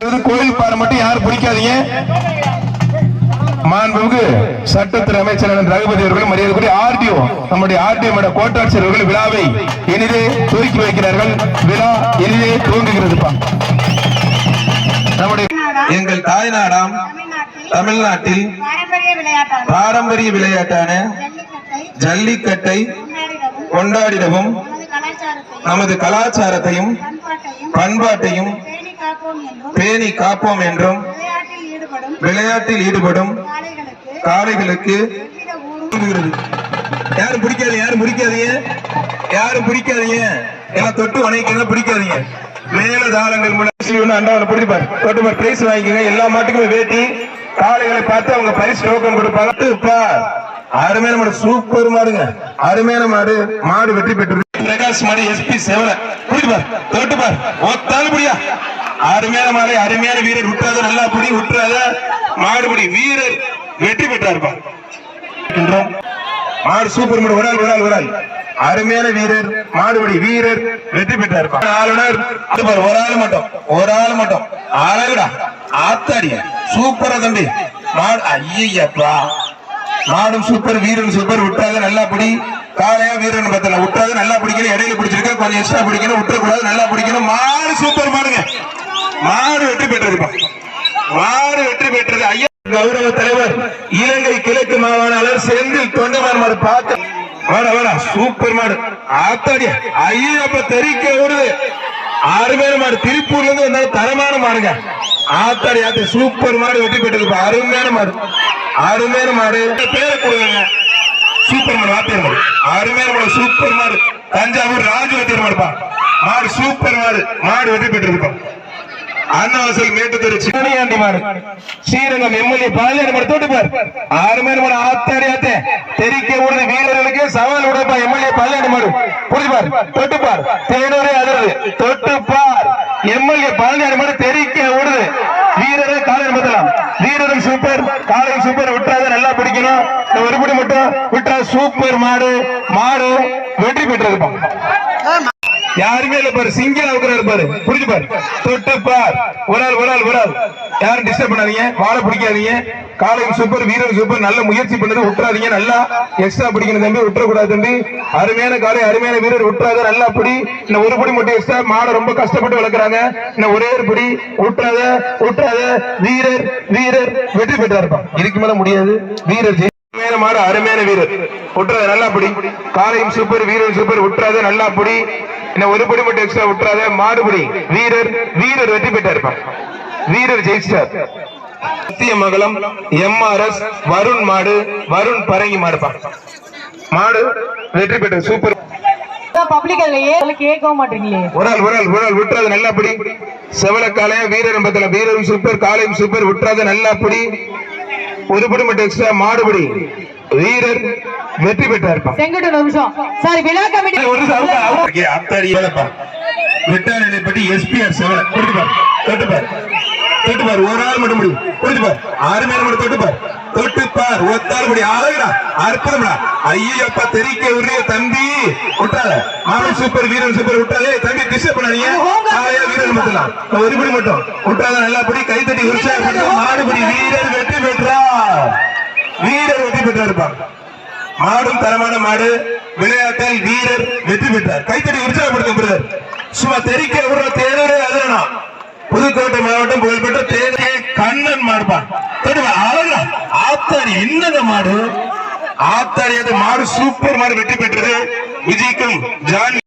கோயில் பாறை மட்டும் யாரும் பிடிக்காதீங்க. மாண்புமிகு சட்டத்துறை அமைச்சர் ரகுபதி அவர்கள் மரியாதைக்குரிய ஆர்டிஓ நம்முடைய ஆர்டிஓ கோட்டாட்சியர் அவர்கள் விழாவை இனிதே துவக்கி வைக்கிறார்கள். விழா இனிதே துவங்குகிறதுப்பா. நம்முடைய எங்கள் தாய்நாடாம் தமிழ்நாட்டில் பாரம்பரிய விளையாட்டான ஜல்லிக்கட்டை கொண்டாடிடவும் நமது கலாச்சாரத்தையும் நமது கலாச்சாரத்தையும் பண்பாட்டையும் பண்பாட்டையும் பேணி காப்போம் என்றும் விளையாட்டில் ஈடுபடும் காளைகளுக்கு யாரும் பிடிக்காது யாரும் பிடிக்காதீங்க யாரும் பிடிக்காதீங்க. எல்லாம் தொட்டு வணக்கம் பிடிக்காதீங்க. மேல தாளங்கள் மூலம் அண்டாவில் பிடிப்பார் தொட்டு பிரைஸ் வாங்கிக்கங்க. எல்லா மாட்டுக்குமே வேட்டி காளைகளை பார்த்து அவங்க பரிசு டோக்கன் கொடுப்பாங்க. அருமையான மாடு சூப்பர் மாடுங்க. அருமையான மாடு மாடு வெற்றி பெற்று பிரகாஷ் மாடு எஸ்பி செவல பிடிப்பார் தொட்டுப்பார் ஒத்தாலும் முடியா அருமையான மாலை அருமையான வீரர் விட்டாத நல்லா புடி விட்டுறாத மாடுபடி வீரர் வெற்றி பெற்றாருப்பா மாடு சூப்பர் மாடு ஒரு ஆள் ஒரு ஆள் ஒரு ஆள். அருமையான வீரர் மாடுபடி வீரர் வெற்றி பெற்றார் ஆளுநர் ஒரு ஆள் மட்டும் ஒரு ஆள் மட்டும். அழகுடா ஆத்தாடிய சூப்பரா தம்பி. மாடு ஐயப்பா மாடும் சூப்பர் வீரன் சூப்பர் விட்டாத நல்லா பிடி. காலையா வீரன் பத்தல விட்டாத நல்லா பிடிக்கணும் இடையில பிடிச்சிருக்க கொஞ்சம் எக்ஸ்ட்ரா பிடிக்கணும் விட்டுறக்கூடாது நல்லா பிடிக்கணும். மாடு சூப்பர் மாடுங்க. மாடு வெற்றி பெற்றதுப்பா மாடு வெற்றி பெற்றது. ஐயா கௌரவ தலைவர் இலங்கை கிழக்கு மாகாணாளர் செந்தில் தொண்டமான் மாடு பார்த்து. வாடா வாடா சூப்பர் மாடு. ஆத்தாடியா ஐயப்ப தெரிக்க ஆறு பேரு மாடு. திருப்பூர்ல இருந்து வந்தாலும் தரமான மாடுங்க. ஆத்தாடி ஆத்து சூப்பர் மாடு வெற்றி பெற்றது அருமையான மாடு. அருமையான மாடு. பேரை கொடுங்க. சூப்பர் மாடு வாத்தியார் மாடு. அருமையான மாடு சூப்பர் மாடு. தஞ்சாவூர் ராஜு வாத்தியார் மாடுப்பா மாடு சூப்பர் மாடு. மாடு வெற்றி பெற்றிருப்பா அன்னவாசல் மேட்டுத்தெரு சிவனியாண்டி மாறு ஸ்ரீரங்கம் எம்எல்ஏ பாலியாண்டி மாடு தொட்டு பார். ஆறு பேர் மாடு ஆத்தாடி ஆத்தே. தெரிக்க விடுது வீரர்களுக்கு சவால் விடப்பா எம்எல்ஏ பாலியாண்டி மாடு. புரிஞ்சு பார். தொட்டு பார். தேனூரே அதிரது தொட்டு பார். எம்எல்ஏ பாலியாண்டி மாடு தெரிக்க விடுது வீரரை காலை நிமித்தலாம் வீரரும் சூப்பர் காலை சூப்பர் விட்டுறாத நல்லா பிடிக்கணும். இந்த ஒருபடி மட்டும் விட்டா சூப்பர் மாடு. மாடு வெற்றி பெற்றிருப்போம் யாருமே இல்ல பாரு சிங்கிள் அவுக்குறாரு பாரு. புரிஞ்சு பாரு. தொட்டு பார். ஒரு ஆள் ஒரு ஆள் ஒரு ஆள் யாரும் டிஸ்டர்ப் பண்ணாதீங்க. வாழை பிடிக்காதீங்க. காலையில் சூப்பர் வீரர் சூப்பர் நல்ல முயற்சி பண்ணது விட்டுறாதீங்க நல்லா எக்ஸ்ட்ரா பிடிக்கணும் தம்பி. விட்டுறக்கூடாது தம்பி. அருமையான காலை அருமையான வீரர். விட்டுறாத நல்லா பிடி. இன்னும் ஒரு படி மட்டும் எக்ஸ்ட்ரா மாடை ரொம்ப கஷ்டப்பட்டு வளர்க்குறாங்க. இன்னும் ஒரே ஒரு பிடி. விட்டுறாத விட்டுறாத வீரர் வீரர். வெற்றி பெற்றாருப்பா. இதுக்கு மேல முடியாது. வீரர் அருமையான மாடு அருமையான வீரர். விட்டுறாத நல்லா பிடி. காலையும் சூப்பர் வீரர் சூப்பர் விட்டுறாத நல்லா பிடி. இன்னும் ஒரு படி மட்டும் எக்ஸ்ட்ரா விட்டுறாத மாடுபடி வீரர் வீரர் வெற்றி பெற்றாருப்பா. வீரர் ஜெயிச்சிட்டார். சத்தியமங்கலம் எம்ஆர்எஸ் வருண் மாடு வருண் பரங்கி மாடுப்பா. மாடு வெற்றி பெற்ற சூப்பர் வீரரும் சூப்பர் காலையும் சூப்பர் விட்டுறது நல்லா பிடி. ஒரு படி மட்டும் எக்ஸ்ட்ரா மாடுபடி வீரர் வெற்றி பெற்றாருப்பா செங்கட்டு நிமிஷம். சார் விழா கமிட்டி ஒரு வெட்டாரனை பற்றி எஸ்பிஆர் செவல கொடுத்துப்பார் தொட்டுப்பார் தொட்டுப்பார் ஒரு ஆள் மட்டும் முடியும் கொடுத்துப்பார் ஆறு பேர் மட்டும் தொட்டுப்பார் தொட்டுப்பார் ஒத்தாள் முடி அழகுடா. அற்புதம்டா. ஐயப்பா தெரிக்க உரிய தம்பி. விட்டாத. மாமன் சூப்பர் வீரன் சூப்பர் விட்டாதே. தம்பி டிஸ்டர்ப் பண்ணாதீங்க. வீரன் மட்டும் ஒரு படி மட்டும். விட்டாத நல்லா படி. கைத்தட்டி உற்சாகப்படுத்த மாடுபடி வீரர் வெற்றி பெற்றார். வீரர் வெற்றி பெற்றாருப்பா. மாடும் தரமான மாடு விளையாட்டில் வீரர் வெற்றி பெற்றார். கைத்தடி உற்சாகப்படுத்தும் பிரதர். சும்மா தெரிக்க விடுற தேனூரே அதிரனா. புதுக்கோட்டை மாவட்டம் புகழ்பெற்ற தேனே கண்ணன் மாடுப்பான் அழகா. ஆத்தாடி என்னங்க மாடு. ஆத்தாடி அது மாடு சூப்பர் மாடு வெற்றி பெற்றது. விஜய்க்கும் ஜான்